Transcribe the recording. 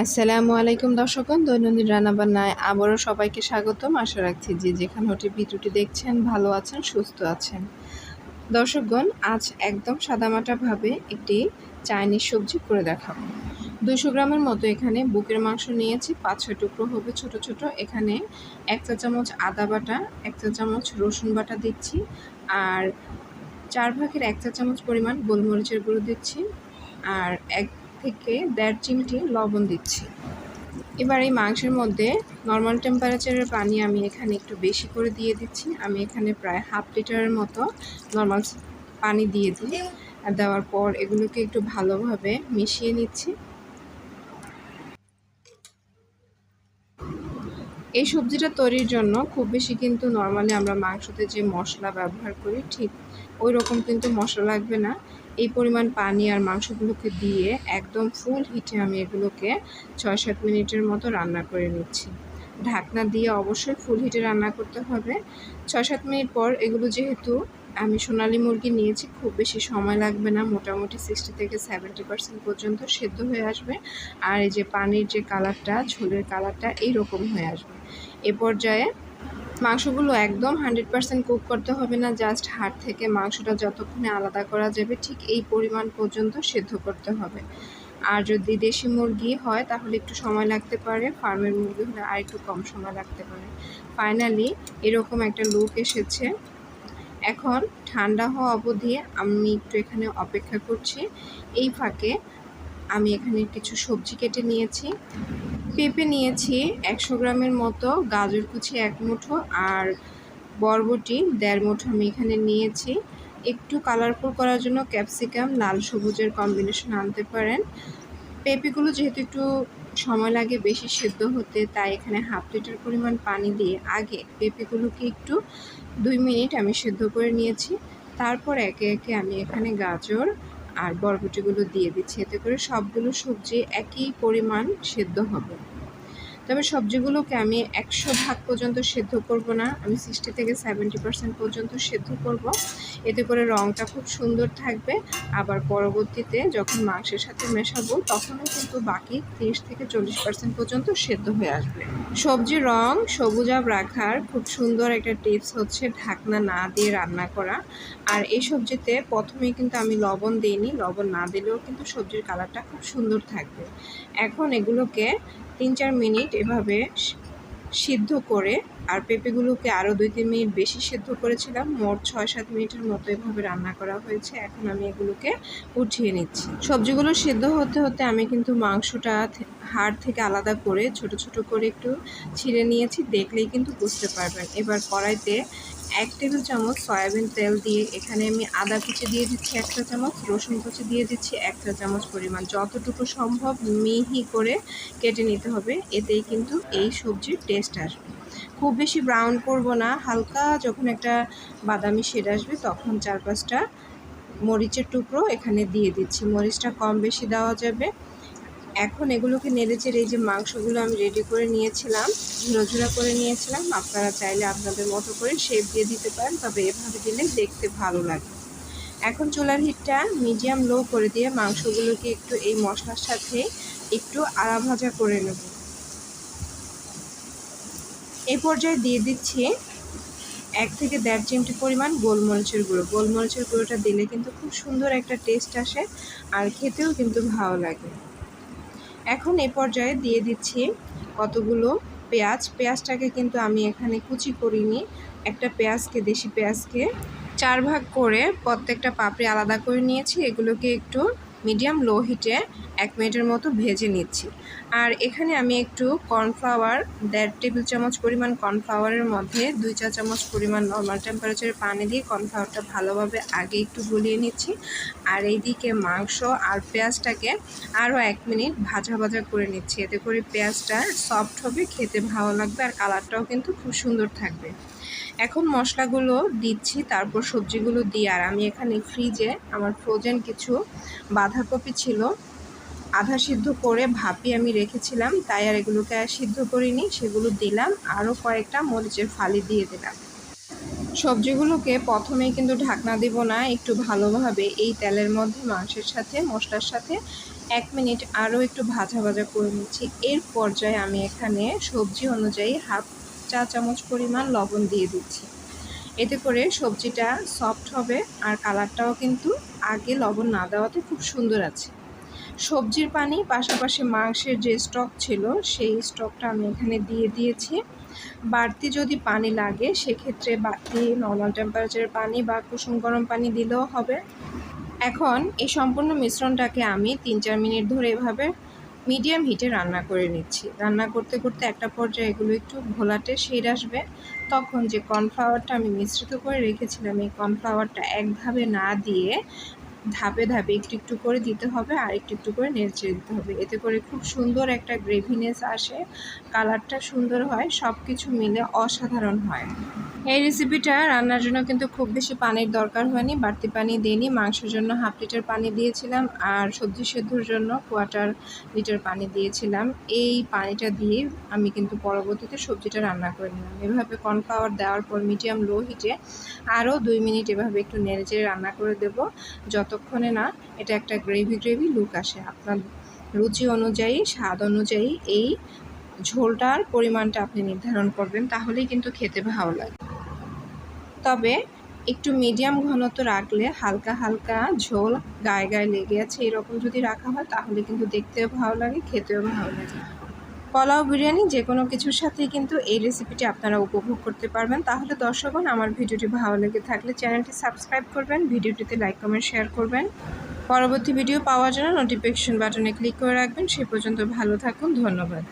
আসসালামু আলাইকুম দর্শকগণ, দৈনন্দিন রান্নাবান্নায় আবারও সবাইকে স্বাগতম। আশা রাখছি যে যেখানে হতে ভিডিওটি দেখছেন, ভালো আছেন, সুস্থ আছেন। দর্শকগণ, আজ একদম সাদামাটাভাবে একটি চাইনিজ সবজি করে দেখাবো। দুশো গ্রামের মতো এখানে বুকের মাংস নিয়েছি, পাঁচ ছয় টুকরো হবে ছোট ছোট। এখানে এক চা চামচ আদা বাটা, এক চা চামচ রসুন বাটা দিচ্ছি আর চার ভাগের এক চা চামচ পরিমাণ গোলমরিচের গুঁড়ো দিচ্ছি। আর এক থেকে দেড় চিমটি লবণ দিচ্ছি। এবার এই মাংসের মধ্যে নর্মাল টেম্পারেচারের পানি আমি এখানে একটু বেশি করে দিয়ে দিচ্ছি। আমি এখানে প্রায় হাফ লিটারের মতো নর্মাল পানি দিয়ে দিই। আর দেওয়ার পর এগুলোকে একটু ভালোভাবে মিশিয়ে নিচ্ছি। এই সবজিটা তৈরির জন্য খুব বেশি কিন্তু নর্মালি আমরা মাংসতে যে মশলা ব্যবহার করি, ঠিক ওই রকম কিন্তু মশলা লাগবে না। এই পরিমাণ পানি আর মাংসগুলোকে দিয়ে একদম ফুল হিটে আমি এগুলোকে ছয় সাত মিনিটের মতো রান্না করে নিচ্ছি। ঢাকনা দিয়ে অবশ্যই ফুল হিটে রান্না করতে হবে। ছয় সাত মিনিট পর এগুলো যেহেতু আমি সোনালি মুরগি নিয়েছি, খুব বেশি সময় লাগবে না। মোটামুটি সিক্সটি থেকে সেভেন্টি পার্সেন্ট পর্যন্ত সেদ্ধ হয়ে আসবে। আর এই যে পানির যে কালারটা ঝোলের কালারটা এইরকম হয়ে আসবে। এ পর্যায়ে মাংসগুলো একদম হান্ড্রেড পার্সেন্ট কুক করতে হবে না, জাস্ট হাড় থেকে মাংসটা যতক্ষণে আলাদা করা যাবে ঠিক এই পরিমাণ পর্যন্ত সেদ্ধ করতে হবে। আর যদি দেশি মুরগি হয় তাহলে একটু সময় লাগতে পারে, ফার্মের মুরগি হলে আর একটু কম সময় লাগতে পারে। ফাইনালি এরকম একটা লুক এসেছে। এখন ঠান্ডা হওয়া অবধি আমি একটু এখানে অপেক্ষা করছি। এই ফাঁকে আমি এখানে কিছু সবজি কেটে নিয়েছি। পেঁপে নিয়েছি একশো গ্রামের মতো, গাজর কুচি এক মুঠো আর বরবটি দেড় মুঠো আমি এখানে নিয়েছি। একটু কালারফুল করার জন্য ক্যাপসিকাম লাল সবুজের কম্বিনেশন আনতে পারেন। পেঁপেগুলো যেহেতু একটু সময় লাগে বেশি সেদ্ধ হতে, তাই এখানে হাফ লিটার পরিমাণ পানি দিয়ে আগে পেঁপেগুলোকে একটু দুই মিনিট আমি সেদ্ধ করে নিয়েছি। তারপর একে একে আমি এখানে গাজর আর বরবটিগুলো দিয়ে দিচ্ছি এতে করে সবগুলো সবজি একই পরিমাণ সেদ্ধ হবে। তবে সবজিগুলোকে আমি একশো ভাগ পর্যন্ত সেদ্ধ করব না। আমি সিক্সটি থেকে সেভেন্টি পার্সেন্ট পর্যন্ত সেদ্ধ করব। এতে করে রঙটা খুব সুন্দর থাকবে। আবার পরবর্তীতে যখন মাংসের সাথে মেশাবো, তখনও কিন্তু বাকি তিরিশ থেকে চল্লিশ পার্সেন্ট পর্যন্ত সেদ্ধ হয়ে আসবে। সবজির রং সবুজাব রাখার খুব সুন্দর একটা টিপস হচ্ছে ঢাকনা না দিয়ে রান্না করা। আর এই সবজিতে প্রথমে কিন্তু আমি লবণ দিইনি। লবণ না দিলেও কিন্তু সবজির কালারটা খুব সুন্দর থাকবে। এখন এগুলোকে তিন চার মিনিট এভাবে সিদ্ধ করে আর পেঁপেগুলোকে আরও দুই তিন মিনিট বেশি সেদ্ধ করেছিলাম। মোট ছয় সাত মিনিটের মতো এভাবে রান্না করা হয়েছে। এখন আমি এগুলোকে উঠিয়ে নিচ্ছি। সবজিগুলো সেদ্ধ হতে হতে আমি কিন্তু মাংসটা হাড় থেকে আলাদা করে ছোট ছোট করে একটু ছিঁড়ে নিয়েছি। দেখলেই কিন্তু বুঝতে পারবেন। এবার কড়াইতে এক টেবিল চামচ সয়াবিন তেল দিয়ে এখানে আমি আদা কুচি দিয়ে দিচ্ছি একটা চামচ, রসুন কুচি দিয়ে দিচ্ছি একটা চামচ পরিমাণ। যতটুকু সম্ভব মিহি করে কেটে নিতে হবে, এতেই কিন্তু এই সবজির টেস্ট আসবে। খুব বেশি ব্রাউন করব না, হালকা যখন একটা বাদামি শেড আসবে তখন চার পাঁচটা মরিচের টুকরো এখানে দিয়ে দিচ্ছি। মরিচটা কম বেশি দেওয়া যাবে। এখন এগুলোকে নেড়েচেড়ে এই যে মাংসগুলো আমি রেডি করে নিয়েছিলাম ঝুড়ো করে নিয়েছিলাম। আপনারা চাইলে আপনাদের মতো করে শেপ দিয়ে দিতে পারেন, তবে এভাবে দিলে দেখতে ভালো লাগে। এখন চুলার হিটটা মিডিয়াম লো করে দিয়ে মাংসগুলোকে একটু এই মশলার সাথে একটু আড়া ভাজা করে নেব। এই পর্যায়ে দিয়ে দিচ্ছি এক থেকে দেড় চিমটি পরিমাণ গোলমরিচের গুঁড়ো। গোলমরিচের গুঁড়োটা দিলে কিন্তু খুব সুন্দর একটা টেস্ট আসে, আর খেতেও কিন্তু ভালো লাগে। এখন এ পর্যায়ে দিয়ে দিচ্ছি কতগুলো পেঁয়াজ। পেঁয়াজটাকে কিন্তু আমি এখানে কুচি করিনি। একটা পেঁয়াজকে, দেশি পেঁয়াজকে চার ভাগ করে প্রত্যেকটা পাপড়ি আলাদা করে নিয়েছি। এগুলোকে একটু মিডিয়াম লো হিটে এক মিনিটের মতো ভেজে নিচ্ছি। আর এখানে আমি একটু কর্নফ্লাওয়ার, দেড় টেবিল চামচ পরিমাণ কর্নফ্লাওয়ারের মধ্যে দুই চা চামচ পরিমাণ নর্মাল টেম্পারেচারে পানি দিয়ে কর্নফ্লাওয়ারটা ভালোভাবে আগে একটু গলিয়ে নিচ্ছি। আর এইদিকে মাংস আর পেঁয়াজটাকে আরও এক মিনিট ভাজা ভাজা করে নিচ্ছি। এতে করে পেঁয়াজটা সফট হবে, খেতে ভালো লাগবে আর কালারটাও কিন্তু খুব সুন্দর থাকবে। এখন মশলাগুলো দিচ্ছি, তারপর সবজিগুলো দিয়ে আর আমি এখানে ফ্রিজে আমার ফ্রোজেন কিছু বাঁধাকপি ছিল, আধা সিদ্ধ করে ভাপি আমি রেখেছিলাম, তাই আর এগুলোকে সিদ্ধ করিনি, সেগুলো দিলাম আরও কয়েকটা মরিচের ফালি দিয়ে দিলাম। সবজিগুলোকে প্রথমেই কিন্তু ঢাকনা দেব না, একটু ভালোভাবে এই তেলের মধ্যে মাংসের সাথে, মশলার সাথে এক মিনিট আরও একটু ভাজা ভাজা করে নিচ্ছি। এর পর্যায়ে আমি এখানে সবজি অনুযায়ী হাফ চা চামচ পরিমাণ লবণ দিয়ে দিচ্ছি। এতে করে সবজিটা সফট হবে আর কালারটাও কিন্তু আগে লবণ না দেওয়াতে খুব সুন্দর আছে। সবজির পানি পাশাপাশি মাংসের যে স্টক ছিল, সেই স্টকটা আমি এখানে দিয়ে দিয়েছি। বাড়তি যদি পানি লাগে, সেক্ষেত্রে বাড়তি নর্মাল টেম্পারেচারের পানি বা কুসুম গরম পানি দিলেও হবে। এখন এই সম্পূর্ণ মিশ্রণটাকে আমি তিন চার মিনিট ধরে এভাবে মিডিয়াম হিটে রান্না করে নিচ্ছি। রান্না করতে করতে একটা পর্যায়ে এগুলো একটু ঘোলাটে শেড আসবে। তখন যে কর্নফ্লাওয়ারটা আমি মিশ্রিত করে রেখেছিলাম, এই কর্নফ্লাওয়ারটা একভাবে না দিয়ে ধাপে ধাপে একটু একটু করে দিতে হবে আর একটু একটু করে নেড়ে দিতে হবে। এতে করে খুব সুন্দর একটা গ্রেভিনেস আসে, কালারটা সুন্দর হয় সব কিছু মিলে অসাধারণ হয়। এই রেসিপিটা রান্নার জন্য কিন্তু খুব বেশি পানির দরকার হয়নি, বাড়তি পানি দিইনি। মাংসের জন্য হাফ লিটার পানি দিয়েছিলাম আর সবজি সেদ্ধর জন্য কোয়ার্টার লিটার পানি দিয়েছিলাম। এই পানিটা দিয়ে আমি কিন্তু পরবর্তীতে সবজিটা রান্না করে নিলাম। এভাবে কর্নফ্লাওয়ার দেওয়ার পর মিডিয়াম লো হিটে আরও দুই মিনিট এভাবে একটু নেড়ে চেড়ে রান্না করে দেব। যতক্ষণে না, এটা একটা গ্রেভি গ্রেভি লুক আসে আপনার রুচি অনুযায়ী, স্বাদ অনুযায়ী এই ঝোলটার পরিমাণটা আপনি নির্ধারণ করবেন, তাহলেই কিন্তু খেতে ভালো লাগে। তবে একটু মিডিয়াম ঘনত্ব রাখলে হালকা হালকা ঝোল গায়ে গায়ে লেগে আছে, এরকম যদি রাখা হয়, তাহলে কিন্তু দেখতেও ভালো লাগে, খেতেও ভালো লাগে। পোলাও বিরিয়ানি যে কোনো কিছুর সাথেই কিন্তু এই রেসিপিটি আপনারা উপভোগ করতে পারবেন। তাহলে দর্শকগণ, আমার ভিডিওটি ভালো লেগে থাকলে চ্যানেলটি সাবস্ক্রাইব করবেন, ভিডিওটিতে লাইক কমেন্ট শেয়ার করবেন। পরবর্তী ভিডিও পাওয়ার জন্য নোটিফিকেশন বাটনে ক্লিক করে রাখবেন। সে পর্যন্ত ভালো থাকুন, ধন্যবাদ।